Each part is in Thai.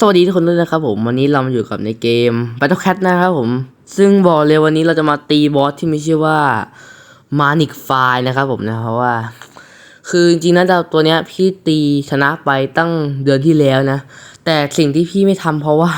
สวัสดีทุกคนด้วยนะครับผมวันนี้เรามาอยู่กับในเกม Battle Cat นะครับผม ซึ่งบอกเลยวันนี้เราจะมาตีบอสที่มีชื่อว่า Manic f i นะครับผมนะเพราะว่า คือจริงๆนะตัวเนี้ยพี่ตีชนะไปตั้งเดือนที่แล้วนะ แต่สิ่งที่พี่ไม่ทำเพราะว่า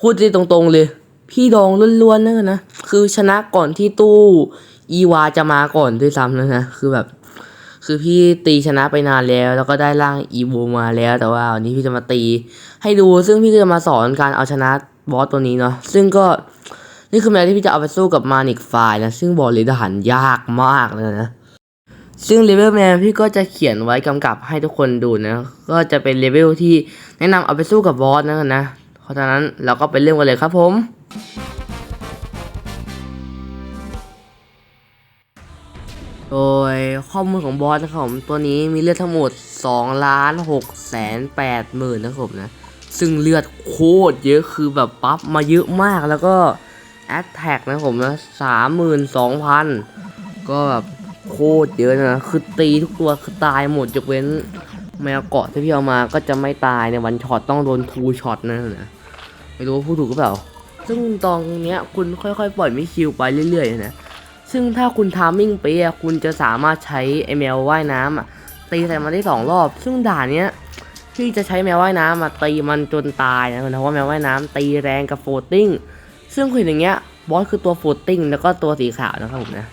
พูดได้ตรงๆเลย พี่ดองล้วนๆนะนะคือชนะก่อนที่ตู้อีวาจะมาก่อนด้วยซ้ำนะนะคือแบบ คือพี่ตีชนะไปนานแล้ว แล้วก็ได้ร่างอีโวมาแล้ว แต่ว่าวันนี้พี่จะมาตี ให้ดูซึ่งพี่ก็จะมาสอนการเอาชนะบอสตัวนี้เนาะซึ่งก็นี่คือแมวที่พี่จะเอาไปสู้กับมานิกไฟนะซึ่งบอกเลยทหารยากมากเลยนะซึ่งเลเวลแมนพี่ก็จะเขียนไว้กำกับให้ทุกคนดูนะ ก็จะเป็นเลเวลที่แนะนำเอาไปสู้กับบอสนะนะ เพราะฉะนั้นเราก็ไปเริ่มกันเลยครับผม โดยข้อมูลของบอสนะครับผมตัวนี้มีเลือดทั้งหมด2ล้าน6แสน8หมื่นนะครับผมนะ ซึ่งเลือดโคตรเยอะคือแบบปั๊บมาเยอะมากแล้วก็แอตแทกนะครับผมนะสามหมื่นสองพันก็แบบโคตรเยอะนะคือตีทุกตัวคือตายหมดยกเว้นแมวเกาะที่พี่เอามาก็จะไม่ตายในวันช็อตต้องโดนทูช็อตนะนะไม่รู้ว่าพูดถูกหรือเปล่า ซึ่งตอนเนี้ยคุณค่อยๆ ปล่อยมิคิวไปเรื่อยๆนะ ซึ่งถ้าคุณทามมิ่งเป๊ะคุณจะสามารถใช้ไอแมวว่ายน้ำอะตีใส่มันได้สองรอบ ซึ่งด่านเนี้ยพี่จะใช้แมวว่ายน้ำมาตีมันจนตายนะเพราะว่าแมวว่ายน้ำตีแรงกับโฟตติ้งซึ่งคุณอย่างเงี้ยบอสคือตัวโฟตติ้งแล้วก็ตัวสีขาวนะครับผมนะ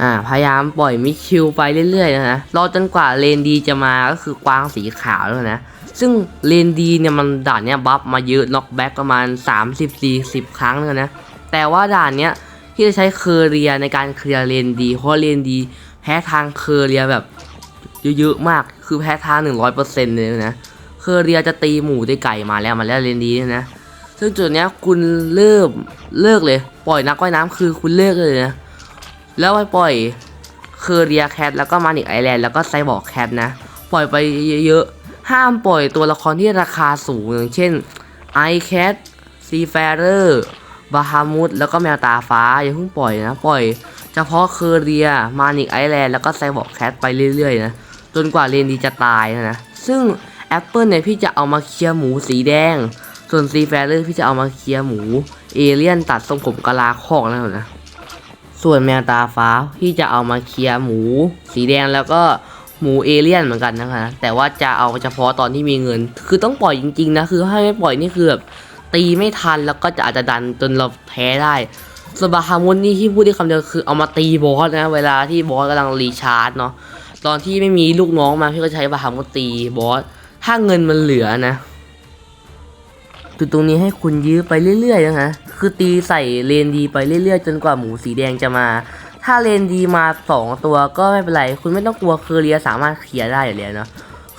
อ่าพยายามปล่อยมิคิวไปเรื่อยๆนะฮะรอจนกว่าเลนดีจะมาก็คือกวางสีขาวแล้วนะ ซึ่งเลนดีเนี่ยมันด่านเนี้ยบัฟมาเยอะน็อกแบ็กประมาณ 30-40 ครั้งเลยนะ แต่ว่าด่านเนี้ย ที่จะใช้เคอเรียในการเคลียร์เลนดี เพราะเลนดีแพ้ทางเคอเรียแบบเยอะๆมาก คือแพ้ทาง 100%เลยนะ เคอเรียจะตีหมูได้ไก่มาแล้วมาแล้วเลนดีนะ ซึ่งจุดเนี้ยคุณเริ่มเลิกเลย ปล่อยนักว่ายน้ำคือคุณเลิกเลยนะ แล้วไปปล่อยเคอเรียแคทแล้วก็มานิกไอแลนด์แล้วก็ไซบอร์กแคทนะ ปล่อยไปเยอะๆ ห้ามปล่อยตัวละครที่ราคาสูงอย่างเช่นไอแคทซีแฟเรอร์ บาฮามุดแล้วก็แมวตาฟ้าอย่าเพิ่งปล่อยนะ ปล่อย เฉพาะเคอเรีย มานิกไอแลนด์แล้วก็ไซบอร์กแคทไปเรื่อยๆนะจนกว่าเลนดีจะตายนะซึ่งแอปเปิลเนี่ยพี่จะเอามาเคลียร์หมูสีแดง ส่วนซีแฟเรอร์พี่จะเอามาเคลียร์หมู เอเลี่ยนตัดทรงผมกะลาคอกแล้วนะส่วนแมวตาฟ้าพี่จะเอามาเคลียร์หมู สีแดงแล้วก็หมูเอเลี่ยนเหมือนกันนะคะ แต่ว่าจะเอาเฉพาะตอนที่มีเงิน คือต้องปล่อยจริงๆนะ คือให้ไม่ปล่อยนี่คือแบบ ตีไม่ทันแล้วก็จะอาจจะดันจนเราแพ้ได้สบาฮามุนนี่ที่พูดได้คำเดียวคือเอามาตีบอสนะ เวลาที่บอสกำลังรีชาร์จเนาะตอนที่ไม่มีลูกน้องมาพี่ก็ใช้บาฮามุนตีบอสถ้าเงินมันเหลือนะจุดตรงนี้ให้คุณยื้อไปเรื่อยๆนะฮะคือตีใส่เลนดีไปเรื่อยๆ จนกว่าหมูสีแดงจะมา ถ้าเลนดีมาสองตัวก็ไม่เป็นไร คุณไม่ต้องกลัวเคอเรียสามารถเคลียร์ได้อยู่แล้วเนาะ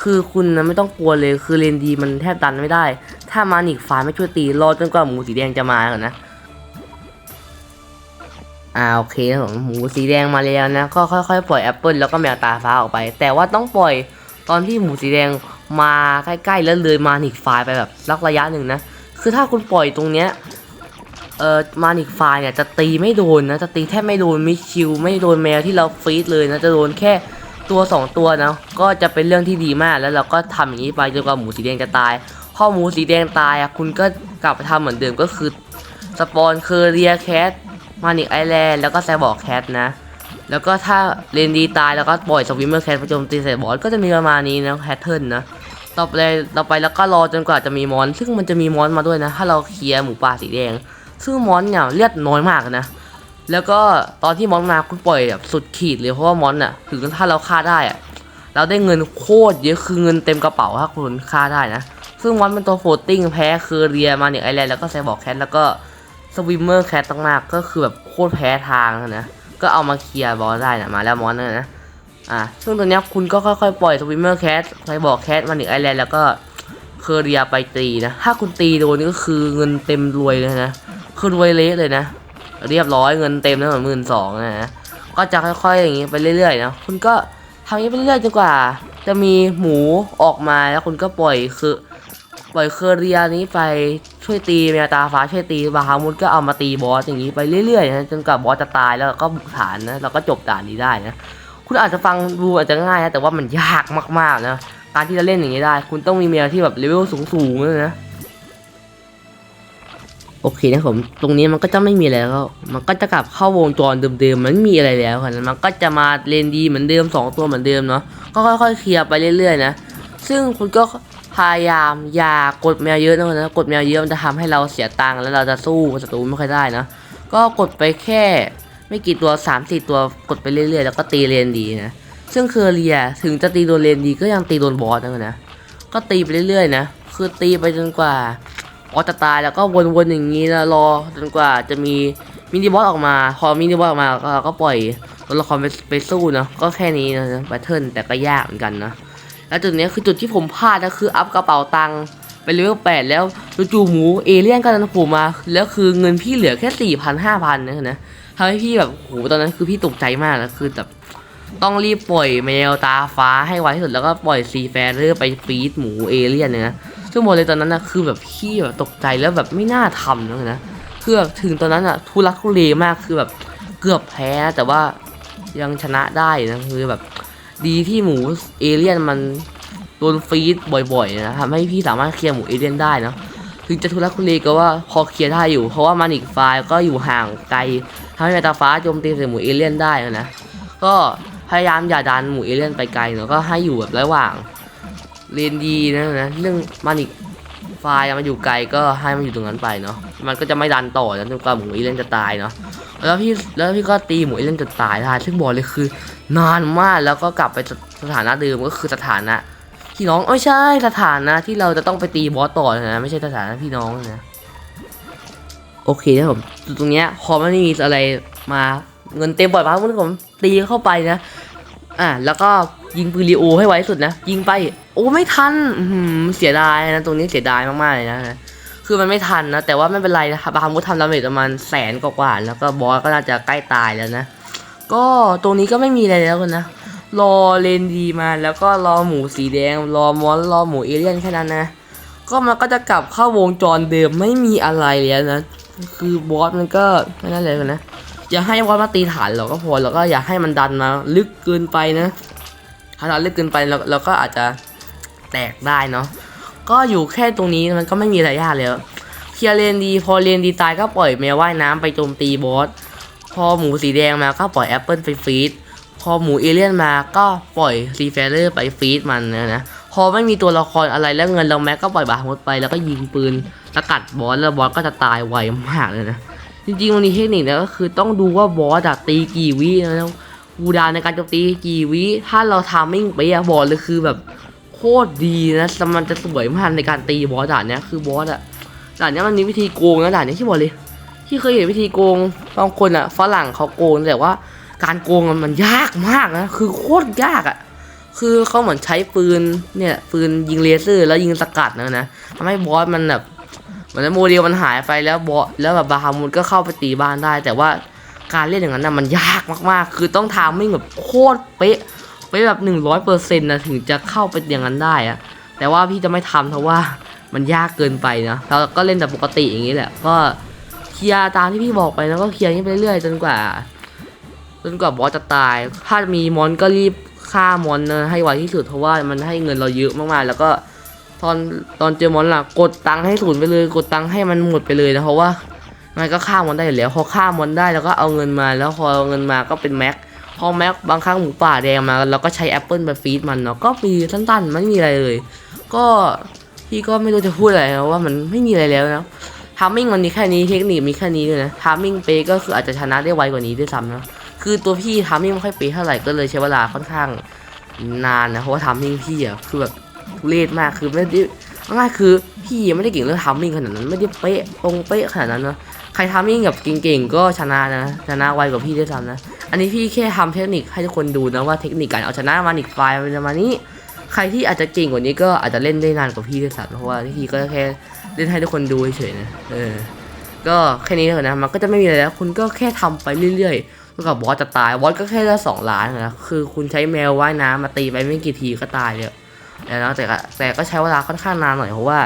คือคุณนะไม่ต้องกลัวเลยคือเลนดีมันแทบดันไม่ได้ ถ้ามานิกฟ้าไม่ช่วยตีรอจนกว่าหมูสีแดงจะมาก่อนนะอ่าโอเคครับผมหมูสีแดงมาแล้วนะก็ค่อยๆปล่อยแอปเปิลแล้วก็แมวตาฟ้าออกไป แต่ว่าต้องปล่อยตอนที่หมูสีแดงมาใกล้ๆแล้วเลยมานิกไฟไปแบบสักระยะหนึ่งนะคือถ้าคุณปล่อยตรงเนี้ยเอ่อมานิกไฟเนี่ยจะตีไม่โดนนะจะตีแทบไม่โดนมิคิวไม่โดนแมวที่เราฟีดเลยนะจะโดนแค่ ตัว 2 ตัวนะก็จะเป็นเรื่องที่ดีมากแล้วเราก็ทำอย่างนี้ไปจนกว่าหมูสีแดงจะตายพอหมูสีแดงตายอะคุณก็กลับไปทำเหมือนเดิมก็คือสปอนเคอเรียแคทมานิกไอแลนด์แล้วก็แซบอร์แคทนะ แล้วก็ถ้าเลนดีตายแล้วก็ปล่อยสวิมเมอร์แคทไปโจมตีใส่บอสก็จะมีประมาณนี้นะแพทเทิร์นนะต่อไปต่อไปแล้วก็รอจนกว่าจะมีมอน ซึ่งมันจะมีมอนมาด้วยนะ ถ้าเราเคลียร์หมูป่าสีแดง ซึ่งมอนเนี่ยเลือดน้อยมากนะ แล้วก็ตอนที่มอนมาคุณปล่อยแบบสุดขีดเลยเพราะว่ามอนอะถึงถ้าเราฆ่าได้อะเราได้เงินโคตรเยอะคือเงินเต็มกระเป๋าถ้าคุณฆ่าได้นะ ซึ่งมอนเป็นตัวโฟตติ้งแพ้คือเรียมาเนี่ยไอแลนด์แล้วก็ไซบอร์กแคทแล้วก็สวิมเมอร์แคทตั้งมากก็คือแบบโคตรแพ้ทางนะก็เอามาเคลียร์บอสได้นะมาแล้วมอนนะอ่าซึ่งตัวเนี้ยคุณก็ค่อยๆปล่อยสวิมเมอร์แคทไซบอร์กแคทมาถึงไอแลนด์แล้วก็เคอเรียไปตีนะถ้าคุณตีโดนนี่ก็คือเงินเต็มรวยเลยนะคือรวยเละเลยนะ เรียบร้อยเงินเต็มแล้วหมื่นสองนะฮะก็จะค่อยๆอย่างนี้ไปเรื่อยๆนะคุณก็ทำอย่างนี้ไปเรื่อยๆจนกว่า จะมีหมูออกมาแล้วคุณก็ปล่อยคือปล่อยเคอเรียนี้ไปช่วยตีเมตาฟ้าช่วยตีบาฮามุดก็เอามาตีบอสอย่างนี้ไปเรื่อยๆนะจนกว่าบอสจะตายแล้วก็บุกฐานนะเราก็จบด่านนี้ได้นะคุณอาจจะฟังดูอาจจะง่ายนะแต่ว่ามันยากมากๆนะการที่จะเล่นอย่างนี้ได้ คุณต้องมีแมวที่แบบเลเวลสูงๆเลยนะ โอเคนะผมตรงนี้มันก็จะไม่มีอะไรแล้ว มันก็จะกลับเข้าวงจรเดิมๆมันมีอะไรแล้วค่ะมันก็จะมาเลนดีเหมือนเดิมสองตัวเหมือนเดิมเนาะก็ค่อยๆเคลียร์ไปเรื่อยๆนะซึ่งคุณก็พยายามอย่ากดแมวเยอะนะกดแมวเยอะมันจะทำให้เราเสียตังค์แล้วเราจะสู้ศัตรูไม่ค่อยได้นะก็กดไปแค่ ไม่กี่ตัว3ามสี่ตัวกดไปเรื่อยๆ แล้วก็ตีเลนดีนะซึ่งเคอเรียถึงจะตีโดนเลนดีก็ยังตีโดนบอสนะนะก็ตีไปเรื่อยๆนะคือตีไปจนกว่า อสจะตายแล้วก็วนๆอย่างนี้นะรอจนกว่าจะมีมินิบอสออกมา พอมินิบอสออกมาก็ก็ปล่อยตัวละครไปไปสู้เนาะก็แค่นี้นะแบทเทิลแต่ก็ยากเหมือนกันนะแล้วจุดนี้คือจุดที่ผมพลาดนะคืออัพกระเป๋าตังค์ไปเลเวลแปดแล้วจู่ๆหมูเอเลี่ยนก็ดันโผล่มาแล้วคือเงินพี่เหลือแค่สี่พันห้าพันนะนะทำให้พี่แบบโหตอนนั้นคือพี่ตกใจมากแล้วคือแบบต้องรีบปล่อยแมวตาฟ้าให้ไวที่สุดแล้วก็ปล่อยซีแฟร์เรื่อไปฟีดหมูเอเลี่ยนเนี่ยนะ ซึ่งบอกเลยตอนนั้นนะคือแบบพี่แบบตกใจแล้วแบบไม่น่าทำนะนะคือแบบถึงตอนนั้นอะทุลักทุเลมากคือแบบเกือบแพ้แต่ว่ายังชนะได้นะคือแบบดีที่หมูเอเลี่ยนมันโดนฟีดบ่อยๆนะทำให้พี่สามารถเคลียร์หมูเอเลี่ยนได้นะถึงจะทุลักทุเลก็ว่าพอเคลียร์ได้อยู่ เพราะว่ามันอีกไฟล์ก็อยู่ห่างไกลทำให้ตาฟ้าโจมตีใส่หมูเอเลี่ยนได้นะก็พยายามอย่าดันหมูเอเลี่ยนไปไกลเนาะก็ให้อยู่แบบระหว่าง เลนดีนะนะเรื่องมันอีกไฟล์มันอยู่ไกลก็ให้มันอยู่ตรงนั้นไปเนาะมันก็จะไม่ดันต่อนะจนกว่าหมูเอเลี่ยนจะตายเนาะแล้วพี่แล้วพี่ก็ตีหมูเอเลี่ยนจนตายได้ซึ่งบอกเลยคือนานมากแล้วก็กลับไปสถานะเดิมก็คือสถานะพี่น้องเอ้ใช่สถานะที่เราจะต้องไปตีบอสต่อนะไม่ใช่สถานะพี่น้องนะโอเคนะผมตรงเนี้ยพอไม่มีอะไรมาเงินเต็มปล่อยมาผมผมตีเข้าไปนะ อะแล้วก็ยิงปืนรีโอให้ไวที่สุดนะ ยิงไป โอ้ไม่ทันเสียดายนะ ตรงนี้เสียดายมากๆเลยนะ คือมันไม่ทันนะ แต่ว่าไม่เป็นไรนะครับบาฮามุดทำดาเมจประมาณแสนกว่าๆแล้วก็บอสก็น่าจะใกล้ตายแล้วนะ ก็ตรงนี้ก็ไม่มีอะไรแล้วกันนะ รอเลนดีมาแล้วก็รอหมูสีแดง รอมอนรอหมูเอเลี่ยนแค่นั้นนะ ก็มันก็จะกลับเข้าวงจรเดิมไม่มีอะไรแล้วนะ คือบอสมันก็แค่นั้นเลยนะ อย่าให้บอสมาตีฐานเราก็พอแล้วก็อย่าให้มันดันมาลึกเกินไปนะถ้าดันลึกเกินไปเราเราก็อาจจะแตกได้เนาะก็อยู่แค่ตรงนี้มันก็ไม่มีอะไรยากแล้วเคลียร์เลนดี พอเลนดีตายก็ปล่อยแมวว่ายน้ำไปโจมตีบอสพอหมูสีแดงมาก็ปล่อยแอปเปิลไปฟีดพอหมูเอเลี่ยนมาก็ปล่อยซีแฟเลอร์ไปฟีดมันนะนะพอไม่มีตัวละครอะไรแล้วเงินเราแม็กก็ปล่อยบาฮมดไปแล้วก็ยิงปืนสกัดบอสแล้วบอสก็จะตายไวมากเลยนะ จริงๆมันมีเทคนิคนะก็คือต้องดูว่าบอสอะตีกี่วินะกูดาในการโจมตีกี่วิถ้าเราทามมิ่งไปอะบอสเลยคือแบบโคตรดีนะแต่มันจะสวยมากในการตีบอสด่านเนี้ยคือบอสอะด่านเนี้ยมันมีวิธีโกงนะด่านเนี้ยที่บอกเลย ที่เคยเห็นวิธีโกงบางคนอะฝรั่งเขาโกงแต่ว่าการโกงมันยากมากนะคือโคตรยากอะคือเขาเหมือนใช้ปืนเนี่ยปืนยิงเลเซอร์ แล้วยิงสกัดนะนะทำให้บอสมันแบบ มือนโมเดลมันหายไปแล้วบอแล้วแบบบาฮามุนก็เข้าไปตีบ้านได้ แต่ว่าการเล่นอย่างนั้นนะมันยากมากๆ คือต้องทำไม่แบบโคตรเป๊ะเป๊ะแบบหนึ่งร้อยเปอร์เซ็นต์นะถึงจะเข้าไปอย่างนั้นได้อะแต่ว่าพี่จะไม่ทำเพราะว่ามันยากเกินไปนะเราก็เล่นแบบปกติอย่างนี้แหละ ก็เคลียร์ตามที่พี่บอกไปแล้วก็เคลียร์นี้ไปเรื่อยๆจนกว่าจนกว่าบอสจะตาย ถ้ามีมอนก็รีบฆ่ามอนนะให้ไวที่สุดเพราะว่ามันให้เงินเราเยอะมากๆ แล้วก็ ตอนตอนเจอมอนล่ะกดตังค์ให้ศูนย์ไปเลย กดตังค์ให้มันหมดไปเลยนะเพราะว่ามันก็ฆ่ามอนได้อยู่แล้วพอฆ่ามอนได้แล้วก็เอาเงินมาแล้วพอเอาเงินมาก็เป็นแม็กพอแม็กบางครั้งหมูป่าแดงมาเราก็ใช้แอปเปิลไปฟีดมันเนาะก็มีสั้นๆ ไม่มีอะไรเลย ก็พี่ก็ไม่รู้จะพูดอะไรนะว่ามันไม่มีอะไรแล้วนะทามมิ่งมันมีแค่นี้เทคนิคมีแค่นี้เลยนะทามมิ่งเปก็คืออาจจะชนะได้ไวกว่านี้ด้วยซ้ำนะคือตัวพี่ทามมิ่งไม่ค่อยเปเท่าไหร่ก็เลยใช้เวลาค่อนข้างนานนะเพราะว่าทามมิ่งพี่อะคือแบบ ทุเรศมากคือไม่ได้ง่ายคือพี่ไม่ได้เก่งเรื่องทามมิ่งขนาดนั้นไม่ได้เป๊ะตรงเป๊ะขนาดนั้นนะใครทามมิ่งแบบเก่งๆก็ชนะนะชนะไวกว่าพี่ด้วยซ้ำนะ อันนี้พี่แค่ทำเทคนิคให้ทุกคนดูนะว่าเทคนิคการเอาชนะมันอีกไฟล์มันประมาณนี้ ใครที่อาจจะเก่งกว่านี้ก็อาจจะเล่นได้นานกว่าพี่ด้วยซ้ำเพราะว่าพี่ก็แค่เล่นให้ทุกคนดูเฉยๆนะเออก็แค่นี้เถอะนะมันก็จะไม่มีอะไรแล้วคุณก็แค่ทำไปเรื่อยๆจนกว่าบอสจะตายบอสก็แค่ละสองล้านนะคือคุณใช้แมวว่ายน้ำมาตีไปไม่กี่ทีก็ตายเลย แล้วแต่แต่ก็ใช้เวลาค่อนข้างนานหน่อยเพราะว่า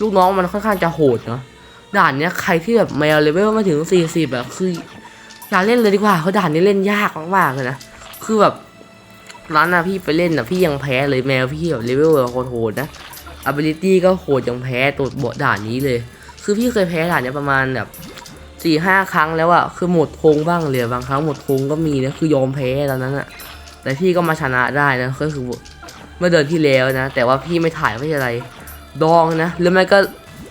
ลูกน้องมันค่อนข้างจะโหดเนาะด่านเนี้ยใครที่แบบแมวเลเวลมาถึง 40แบบคืออย่าเล่นเลยดีกว่าเพราะด่านนี้เล่นยากมากๆเลยนะคือแบบร้านนะพี่ไปเล่นนะพี่ยังแพ้เลยแมวพี่แบบเลเวลแบบโหดนะ ability ก็โหดยังแพ้ตัวบทด่านนี้เลยคคือพี่เคยแพ้ด่านเนี้ยประมาณแบบสี่ห้าครั้งแล้วอะคือหมดพงบ้างเลยบางครั้งหมดพงก็มีนะคือยอมแพ้ตอนนั้นอะแต่พี่ก็มาชนะได้นะก็คือ เมื่อเดือนที่แล้วนะ แต่ว่าพี่ไม่ถ่ายไม่ใช่อะไร ดองนะหรือไม่ก็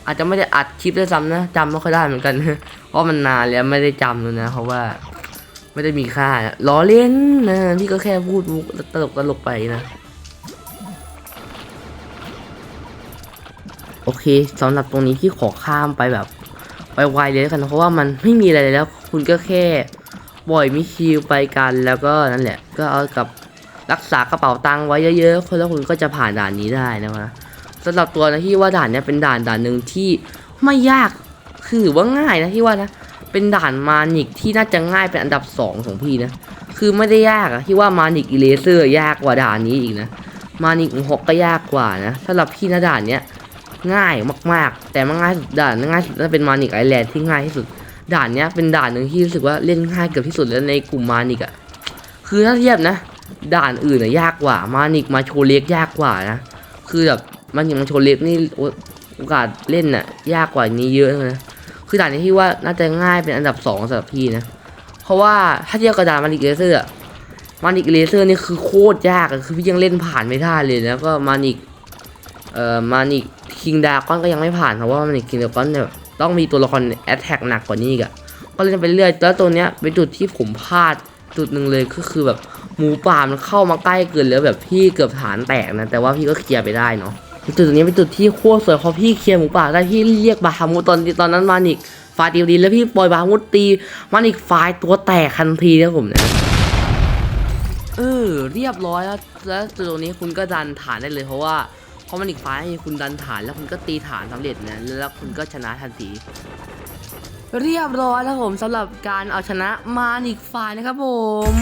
อาจจะไม่ได้อัดคลิปด้วยซ้ำนะจำไม่ค่อยได้เหมือนกันเพราะมันนานแล้วไม่ได้จำเลยนะ เพราะว่าไม่ได้มีค่าล้อเล่นนะพี่ก็แค่พูดมุกตลกตลกไปนะ โอเคสำหรับตรงนี้พี่ขอข้ามไปแบบไปไวเลยกันเพราะว่ามันไม่มีอะไรแล้ว คุณก็แค่ปล่อยมิคิวไปกันแล้วก็นั่นแหละ ก็เอากับ รักษากระเป๋าตังค์ไว้เยอะๆคนแล้วคุณก็จะผ่านด่านนี้ได้นะสำหรับตัวนะที่ว่าด่านเนี้ยเป็นด่านด่านหนึ่งที่ไม่ยากคือถือว่าง่ายนะที่ว่านะเป็นด่านมานิกที่น่าจะง่ายเป็นอันดับสองของพี่นะคือไม่ได้ยากอะที่ว่ามานิกอีเลเซอร์ยากกว่าด่านนี้อีกนะมานิกหกก็ยากกว่านะสำหรับพี่นะด่านเนี้ยง่ายมากๆ แต่มันง่ายสุดด่านง่ายสุดจะเป็นมานิกไอแลนด์ที่ง่ายที่สุด ด่านเนี้ยเป็นด่านหนึ่งที่รู้สึกว่าเล่นง่ายเกือบที่สุดแล้วในกลุ่มมานิกอะคือถ้าเทียบนะ ด่านอื่นอะยากกว่า มานิกมาโชเล็กยากกว่านะ คือแบบมันอย่างมาโชเล็กนี่โอกาสเล่นน่ะ ยากกว่านี้เยอะเลยนะ คือด่านนี้ที่ว่าน่าจะง่ายเป็นอันดับสองสำหรับพี่นะ เพราะว่าถ้าเทียบกับด่านมานิกเลเซอร์มานิกเลเซอร์นี่คือโคตรยากคือพี่ยังเล่นผ่านไม่ได้เลยแล้วก็มานิกเอ่อมานิกคิงดาก้อนก็ยังไม่ผ่านเพราะว่ามานิกคิงดาก้อนเนี่ยต้องมีตัวละครแอตแทกหนักกว่านี้อีกอะก็เล่นไปเรื่อยแล้วตัวเนี้ยเป็นจุดที่ผมพลาดจุดหนึ่งเลยก็คือแบบ หมูป่ามันเข้ามาใกล้เกินแล้วแบบพี่เกือบฐานแตกนะ แต่ว่าพี่ก็เคลียร์ไปได้เนาะจุดตรงนี้เป็นจุดที่โคตรสวยเพราะพี่เคลียร์หมูป่าได้พี่เรียกบาฮามุตอนตอนนั้นมานิกฟาดิวดีแล้วพี่ปล่อยบาฮามุดตีมานิกไฟล์ตัวแตกทันทีนะผมนะเออเรียบร้อยแล้วแล้วจุดตรงนี้คุณก็ดันฐานได้เลยเพราะว่าเพราะมันอีกไฟล์คุณดันฐานแล้วคุณก็ตีฐานสำเร็จนะแล้วคุณก็ชนะทันทีเรียบร้อยแล้วผมสำหรับการเอาชนะมาอีกไฟล์นะครับผม